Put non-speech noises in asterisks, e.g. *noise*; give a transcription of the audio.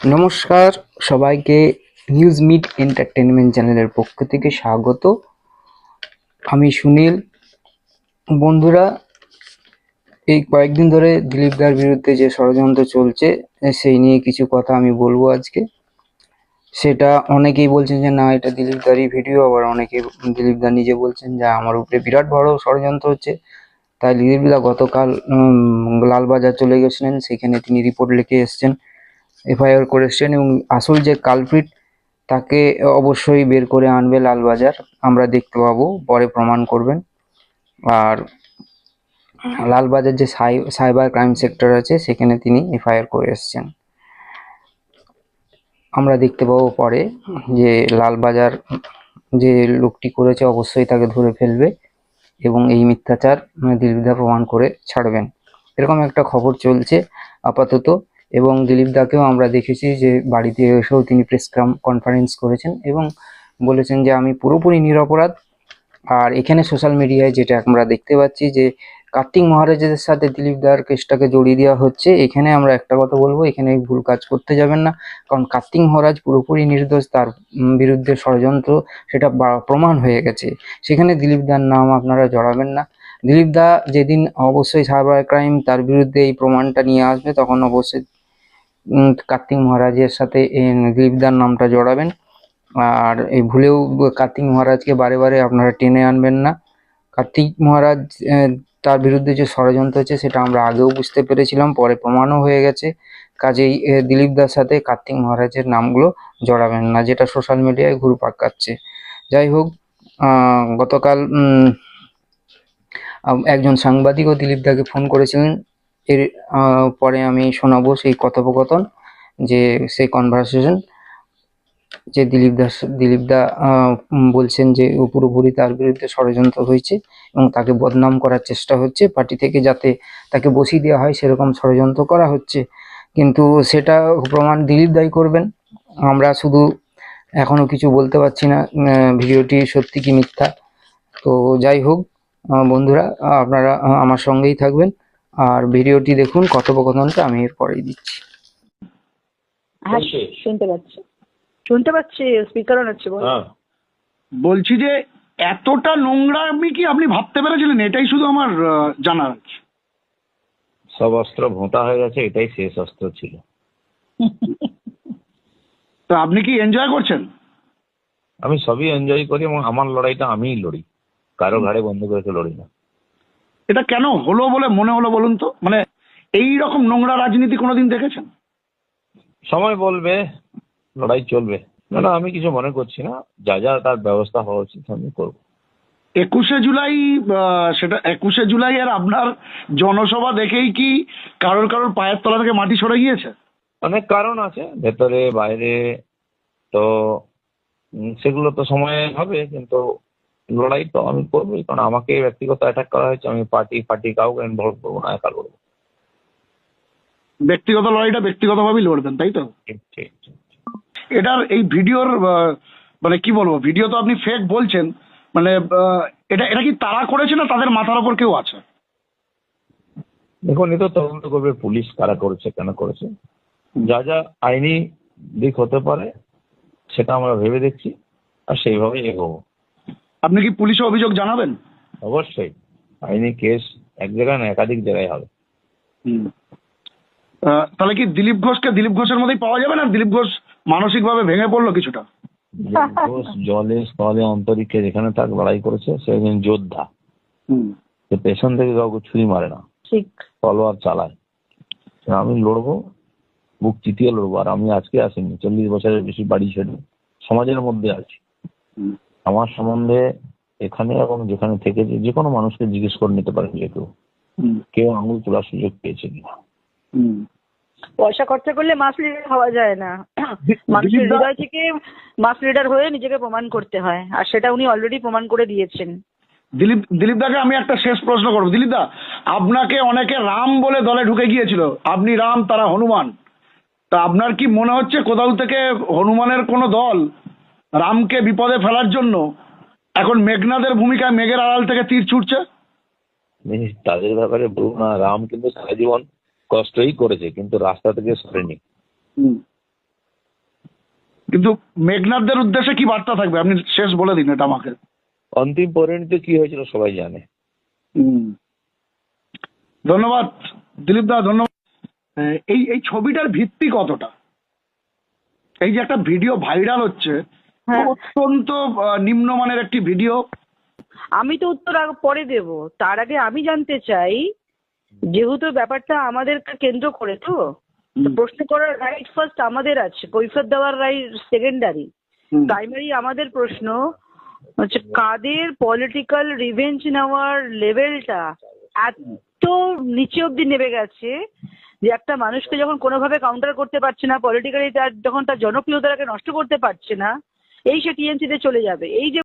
নমস্কার, সবাইকে news meet entertainment চ্যানেলের পক্ষ থেকে স্বাগত। আমি সুনীল। বন্ধুরা, এই কয়েকদিন ধরে দিলীপ দার বিরুদ্ধে যে ষড়যন্ত্র চলছে, সেই নিয়ে কিছু কথা আমি বলব আজকে। সেটা অনেকেই বলছেন যে, না, এটা দিলীপ দারই ভিডিও আবার অনেকে দিলীপ দা নিজে বলছেন যে, আমার উপরে বিরাট বড় ষড়যন্ত্র হচ্ছে। তাই দিলীপ দা গতকাল লালবাজার চলে গেছিলেন। সেখানে তিনি রিপোর্ট লিখে এসেছেন। এফআইআর করে এসছেন এবং আসল যে কালপ্রিট, তাকে অবশ্যই বের করে আনবে লালবাজার। আমরা দেখতে পাবো, পরে প্রমাণ করবেন। আর লালবাজার যে সাই- সাইবার ক্রাইম সেক্টর আছে, সেখানে তিনি এফআইআর করে এসছেন। আমরা দেখতে পাবো পরে যে লালবাজার যে লোকটি করেছে, অবশ্যই তাকে ধরে ফেলবে এবং এই মিথ্যাচার দিলীপদা প্রমাণ করে ছাড়বেন। এরকম একটা খবর চলছে আপাতত। এবং দিলীপ দাকেও আমরা দেখেছি যে বাড়িতে এসেও তিনি প্রেস কনফারেন্স করেছেন এবং বলেছেন যে, আমি পুরোপুরি নিরপরাধ। আর এখানে সোশ্যাল মিডিয়ায় যেটা আমরা দেখতে পাচ্ছি যে, কার্তিক মহারাজের সাথে দিলীপ দার কেসটাকে জড়িয়ে দেওয়া হচ্ছে। এখানে আমরা একটা কথা বলব, এখানে ভুল কাজ করতে যাবেন না। কারণ কার্তিক মহারাজ পুরোপুরি নির্দোষ, তার বিরুদ্ধে ষড়যন্ত্র, সেটা প্রমাণ হয়ে গেছে। সেখানে দিলীপ দার নাম আপনারা জড়াবেন না। দিলীপ দা যেদিন অবশ্যই সাইবার ক্রাইম তার বিরুদ্ধে এই প্রমাণটা নিয়ে আসবে, তখন অবশ্যই কার্তিক মহারাজের সাথে দিলীপদার নামটা জড়াবেন। আর এই ভুলেও কার্তিক মহারাজকে বারে বারে আপনারা টেনে আনবেন না। কার্তিক মহারাজ তার বিরুদ্ধে যে ষড়যন্ত্র হচ্ছে সেটা আমরা আগেও বুঝতে পেরেছিলাম পরে প্রমাণও হয়ে গেছে। কাজেই আহ, দিলীপদার সাথে কার্তিক মহারাজের নামগুলো জড়াবেন না যেটা সোশ্যাল মিডিয়ায় ঘুরপাক খাচ্ছে। যাই হোক গতকাল একজন সাংবাদিকও দিলীপ দাকে ফোন করেছিলেন। এর পরে আমি শোনাবো সেই কথোপকথন, যে সেই কনভারসেশন যে দিলীপ দাস, দিলীপ দা বলছেন যে পুরোপুরি তার বিরুদ্ধে ষড়যন্ত্র হয়েছে এবং তাকে বদনাম করার চেষ্টা হচ্ছে। পার্টি থেকে যাতে তাকে বসিয়ে দেওয়া হয়, সেরকম ষড়যন্ত্র করা হচ্ছে। কিন্তু সেটা প্রমাণ দিলীপ দাই করবেন। আমরা শুধু এখনও কিছু বলতে পারছি না ভিডিওটি সত্যি কি মিথ্যা। তো যাই হোক বন্ধুরা, আপনারা আমার সঙ্গেই থাকবেন। আর ভিডিওটি দেখুন কথোপকথনটা আমি এরপরেই দিচ্ছি। হ্যাঁ বলছি। শুনতে পাচ্ছি। শুনতে পাচ্ছি স্পিকার অন হচ্ছে হ্যাঁ। বলছি যে এতটা নোংরা আমি কি আপনি ভাবতে পেরেছিলেন? এটাই শুধু আমার আহ, জানার আছে। সব অস্ত্র ভোঁতা হয়ে গেছে এটাই শেষ অস্ত্র ছিল। *laughs* তো আপনি কি এনজয় করছেন? আমি সবই এনজয় করি এবং আমার লড়াইটা আমিই লড়ি। কারও ঘাড়ে বন্ধ করে লড়ি না। এটা কেন হলো বলে মনে হলো বলুন তো? মানে এই রকম নোংরা রাজনীতি কোনোদিন দেখেছেন? সময় বলবে লড়াই চলবে। না না আমি কিছু মনে করছি না। যা যা তার ব্যবস্থা হওয়া উচিত আমি করব। একুশে জুলাই সেটা একুশে জুলাই আর আপনার জনসভা দেখেই কি কারোর কারোর পায়ের তলা থেকে মাটি সরে গিয়েছে? অনেক কারণ আছে ভেতরে বাইরে তো সেগুলো তো সময় হবে কিন্তু লড়াই তো আমি করবোই কারণ আমাকে ব্যক্তিগত অ্যাটাক করা হয়েছে আমি পার্টি পার্টি কাউকে ইনভলভ করব না একা লড়বো। ব্যক্তিগত লড়াইটা ব্যক্তিগতভাবেই লড়বেন তাই তো। এটার এই ভিডিওর মানে কি বলব ভিডিও তো আপনি ফেক বলছেন মানে আহ, এটা এটা কি তারা করেছে না তাদের মাথার ওপর কেউ আছে? দেখুন এ তো তদন্ত করবে পুলিশ কারা করেছে কেন করেছে। যা যা আইনি দিক হতে পারে সেটা আমরা ভেবে দেখছি আর সেইভাবেই এগোবো। আপনি কি পুলিশে অভিযোগ জানাবেন? অবশ্যই। আইনি কেস এক জায়গায় না একাধিক জায়গায় হবে। আহ, তাহলে কি দিলীপ ঘোষকে দিলীপ ঘোষের মধ্যেই পাওয়া যাবে না? দিলীপ ঘোষ মানসিক ভাবে ভেঙে পড়ল কিছুটা? ঘোষ জলে স্থলে অন্তরিক্ষে যেখানে তার লড়াই করেছে সে একজন যোদ্ধা। সে পেছন থেকে কাউকে ছুরি মারে না। ঠিক। তলোয়ার চালায়। আমি লড়বো বুক চিতিয়ে লড়বো আর আমি আজকে আসিনি। চল্লিশ বছরের বেশি বাড়ি ছেড়ে সমাজের মধ্যে আছি। হুম। আমার সম্বন্ধে এখানে এবং যেখানে থেকেছি যে কোনো মানুষকে জিজ্ঞেস করে নিতে পারেন যে কেউ কেউ আঙুল তোলার সুযোগ পেয়েছে কিনা পয়সা খরচা করলে মাস লিডার হওয়া যায় না। *coughs* মানুষের হৃদয় থেকে মাস লিডার হয়ে নিজেকে প্রমাণ করতে হয়। আর সেটা উনি অলরেডি প্রমাণ করে দিয়েছেন। দিলীপ দিলীপ দাকে আমি একটা শেষ প্রশ্ন করব। দিলীপ দা আপনাকে অনেকে রাম বলে দলে ঢুকে গিয়েছিল। আপনি রাম তারা হনুমান। তা আপনার কি মনে হচ্ছে কোথাও থেকে হনুমানের কোনো দল রামকে বিপদে ফেলার জন্য এখন মেঘনাদের ভূমিকায় মেঘের আড়াল থেকে তীর ছুটছে? তাদের ব্যাপারে বলব না রাম কিন্তু সারা জীবন কষ্টই করেছে কিন্তু রাস্তা থেকে সরেনি। কিন্তু মেঘনাথদের উদ্দেশ্যে কি বার্তা থাকবে? আপনি শেষ বলে দিন এটা আমাকে। অন্তিম পরিণতি কি হয়েছিল সবাই জানে। ধন্যবাদ দিলীপ দা ধন্যবাদ। এই এই ছবিটার ভিত্তি কতটা? এই যে একটা ভিডিও ভাইরাল হচ্ছে। অত্যন্ত আহ, নিম্নমানের একটি ভিডিও। আমি তো উত্তর আগে পরে দেব। তার আগে আমি জানতে চাই যেহেতু ব্যাপারটা আমাদেরকে কেন্দ্র করে তো প্রশ্ন করার রাইট ফার্স্ট আমাদের আছে কৈফত দেওয়ার রাইট সেকেন্ডারি। প্রাইমারি আমাদের প্রশ্ন হচ্ছে কাদের পলিটিক্যাল রিভেঞ্জ নেওয়ার লেভেলটা এত নিচে অব্দি নেমে গেছে যে একটা মানুষকে যখন কোনোভাবে কাউন্টার করতে পারছে না পলিটিক্যালি তার যখন তার জনপ্রিয়তাকে নষ্ট করতে পারছে না এই সে টিএমসিতে চলে যাবে। এই যে